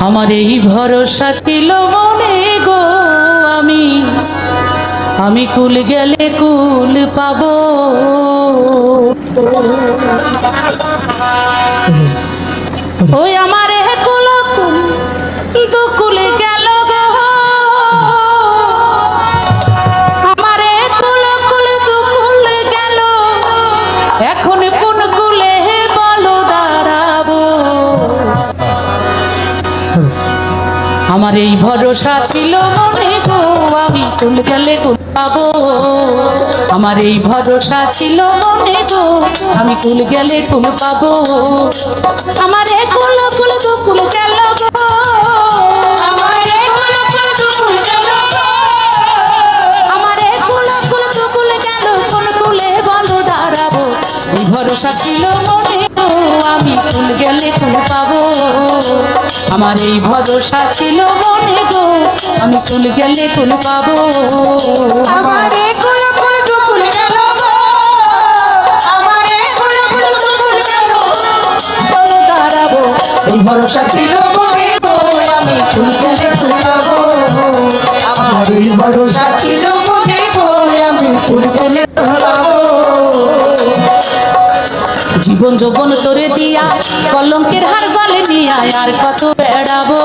আমার এই ভরসা ছিল মনে গো আমি। আমি কুল গেলে কুল পাব। ওই আমার আমার এই ভরসা ছিল মনে গো, আমি কুল গেলে কুল পাবো। আমার এই ভরসা ছিল মনে গো, আমি কুল গেলে কুল পাবো। আমার এ কুল কুল দু কুল গেল গো। ভরসা ছিল মনে গো, আমি কুল গেলে কুল পাবো। আমার এই ভরসা ছিল মনে গো আমি কুল গেলে কুল পাবো। আমারে এই ভরসা ছিল মনে গো আমি কুল গেলে পাবো। আমার এই ভরসা ছিল মনে গো আমি কুল গেলে পাবো। জীবন যৌবন তোরে দিয়া কলঙ্কের হার গলে নিয়া আর কত বেড়াবো।